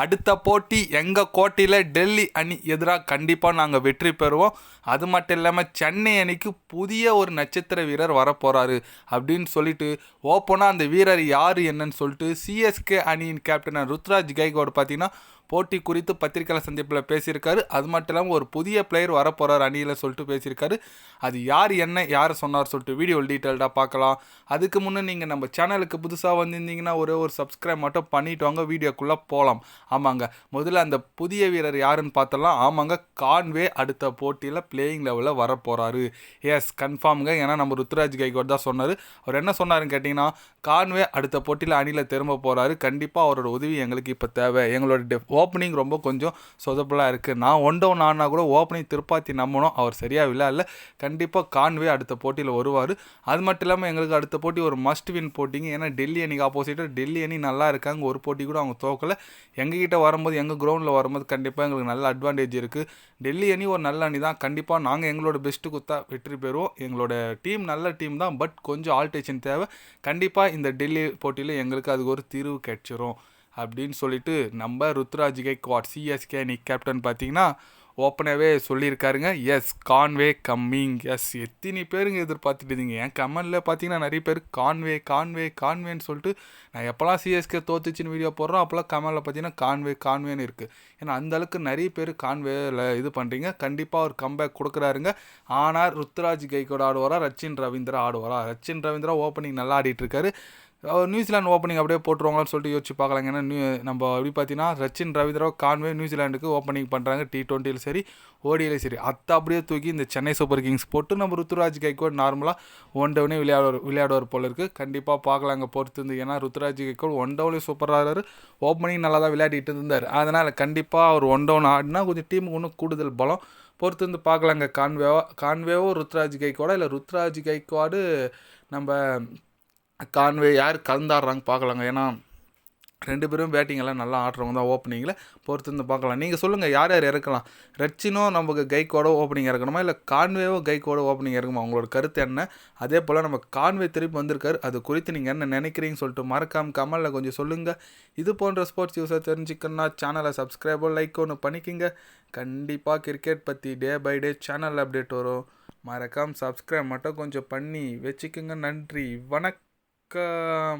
அடுத்த போட்டி எங்கள் கோட்டையில் டெல்லி அணி எதிராக கண்டிப்பாக நாங்கள் வெற்றி பெறுவோம். அது மட்டும் இல்லாமல் சென்னை அணிக்கு புதிய ஒரு நட்சத்திர வீரர் வரப்போகிறாரு அப்படின்னு சொல்லிட்டு ஓப்பனாக அந்த வீரர் யார் என்னன்னு சொல்லிட்டு சிஎஸ்கே அணியின் கேப்டன் ருத்ராஜ் கைகோடு பார்த்தீங்கன்னா போட்டி குறித்து பத்திரிகையாளர் சந்திப்பில் பேசியிருக்காரு. அது மட்டும் இல்லாமல் ஒரு புதிய பிளேயர் வரப்போகிறார் அணியில் சொல்லிட்டு பேசியிருக்காரு. அது யார் என்ன யார் சொன்னார் சொல்லிட்டு வீடியோ டீட்டெயில்டாக பார்க்கலாம். அதுக்கு முன்னே நீங்கள் நம்ம சேனலுக்கு புதுசாக வந்திருந்தீங்கன்னா ஒரே ஒரு சப்ஸ்கிரைப் மட்டும் பண்ணிவிட்டு வாங்க. வீடியோக்குள்ளே போகலாம் ஆமாங்க. முதல்ல அந்த புதிய வீரர் யாருன்னு பார்த்தலாம் ஆமாங்க கான்வே அடுத்த போட்டியில் பிளேயிங் லெவலில் வரப்போகிறாரு எஸ் கன்ஃபார்முங்க ஏன்னா நம்ம ருத்ராஜ் கைகோட் தான் சொன்னார். அவர் என்ன சொன்னாருன்னு கேட்டிங்கன்னா கான்வே அடுத்த போட்டியில் அணியில் திரும்ப போகிறாரு கண்டிப்பாக அவரோட உதவி எங்களுக்கு இப்போ தேவை. எங்களோட டெ ஓப்பனிங் ரொம்ப கொஞ்சம் சொதப்பலாக இருக்குது நான் ஒன் டவுன் ஆனால் கூட ஓப்பனிங் திருப்பாத்தி நம்பணும். அவர் சரியாக விளையாடல. கண்டிப்பாக கான்வே அடுத்த போட்டியில் வருவார். அது மட்டும் இல்லாமல் எங்களுக்கு அடுத்த போட்டி ஒரு மஸ்ட் வின் போட்டிங்க. ஏன்னா டெல்லி அணிக்கு ஆப்போசிட்டாக டெல்லி அணி நல்லா இருக்காங்க. ஒரு போட்டி கூட அவங்க தோக்கலை. டெல்லிக்கிட்ட வரும்போது எங்கள் கிரவுண்டில் வரும்போது கண்டிப்பாக எங்களுக்கு நல்ல அட்வான்டேஜ் இருக்குது டெல்லி அணி ஒரு நல்ல அணி தான். கண்டிப்பாக நாங்கள் எங்களோட பெஸ்ட்டு குத்தா வெற்றி பெறுவோம். எங்களோட டீம் நல்ல டீம் தான். பட் கொஞ்சம் ஆல்டேஷன் தேவை. கண்டிப்பாக இந்த டெல்லி போட்டியில் எங்களுக்கு அதுக்கு ஒரு தீர்வு கிடைச்சிரும். அப்படின்னு சொல்லிட்டு நம்ம ருத்ராஜ் கேக்வாட் சிஎஸ்கே அணி கேப்டன் பார்த்தீங்கன்னா ஓப்பனாகவே சொல்லியிருக்காருங்க. எஸ் கான்வே கம்மிங் எஸ் எத்தனை பேருங்க எதிர்பார்த்துட்டு இருந்தீங்க என் கமெண்டில் பார்த்தீங்கன்னா நிறைய பேர் கான்வே கான்வே கான்வேன்னு சொல்லிட்டு நான் எப்போல்லாம் சிஎஸ்கே தோத்துச்சின்னு வீடியோ போடுறோம் அப்போல்லாம் கமெண்டில் பார்த்தீங்கன்னா கான்வே கான்வேன்னு இருக்குது ஏன்னா அந்த அளவுக்கு நிறைய பேர் கான்வேல இது பண்ணுறீங்க கண்டிப்பாக ஒரு கம்பேக் கொடுக்குறாருங்க. ஆனால் ருத்ராஜ் கைக்கோட ஆடுவாரா? ரச்சின் ரவீந்திரா ஆடுவாரா? ரச்சின் ரவீந்திரா ஓப்பனிங் நல்லா ஆடிட்டு இருக்காரு. நியூசிலாந்து ஓப்பனிங் அப்படியே போட்டுருவாங்களான்னு சொல்லிட்டு யோசிச்சு பார்க்கலாங்க. ஏன்னா நியூ நம்ம எப்படி பார்த்தீங்கன்னா ரச்சின் ரவீந்திரா கான்வே நியூசிலாண்டுக்கு ஓப்பனிங் பண்ணுறாங்க டி டுவெண்ட்டியில் சரி ஓடியிலையும் சரி. அத்தை அப்படியே தூக்கி இந்த சென்னை சூப்பர் கிங்ஸ் போட்டு நம்ம ருத்துராஜ் கைக்கோட் நார்மலாக ஒன் டவுனே விளையாடுவார் விளையாடுவார் போல இருக்குது கண்டிப்பாக பார்க்கலாங்க பொறுத்து இருந்து ஏன்னா ருத்துராஜ் கைக்கோட் ஒன் டவுன்லேயும் சூப்பராக ஓப்பனிங் நல்லா தான் விளையாடிட்டு இருந்தார். அதனால் கண்டிப்பாக அவர் ஒன் டவுன் ஆடினா கொஞ்சம் டீமுக்கு இன்னும் கூடுதல் பலம். பொறுத்து இருந்து பார்க்கலாங்க. கான்வேவா கான்வேவோ ருத்ராஜ் கைக்கோடா இல்லை ருத்ராஜ் கைக்கோடு நம்ம கான்வே யார் கலந்தாடுறாங்க பார்க்கலாங்க. ஏன்னா ரெண்டு பேரும் பேட்டிங் எல்லாம் நல்லா ஆடுறவங்க தான் ஓப்பனிங்கில் பொறுத்து இருந்து பார்க்கலாம். நீங்கள் சொல்லுங்கள் யார் யார் இறக்கலாம்? ரச்சினோ நமக்கு கைக்கோட ஓப்பனிங் இறக்கணுமா? இல்லை கான்வேவோ கைக்கோட ஓப்பனிங் இறக்குமா உங்களோட கருத்து என்ன? அதே போல் நம்ம கான்வே திருப்பி வந்திருக்காரு. அது குறித்து நீங்கள் என்ன நினைக்கிறீங்கன்னு சொல்லிட்டு மறக்காம கமலில் கொஞ்சம் சொல்லுங்கள் இது போன்ற ஸ்போர்ட்ஸ் நியூஸை தெரிஞ்சுக்கணுன்னா சேனலை சப்ஸ்கிரைபோ லைக் ஒன்று பண்ணிக்கோங்க. கண்டிப்பாக கிரிக்கெட் பற்றி day by day channel update வரும். மறக்காம சப்ஸ்கிரைப் மட்டும் கொஞ்சம் பண்ணி வச்சுக்கோங்க. நன்றி வணக்கம். к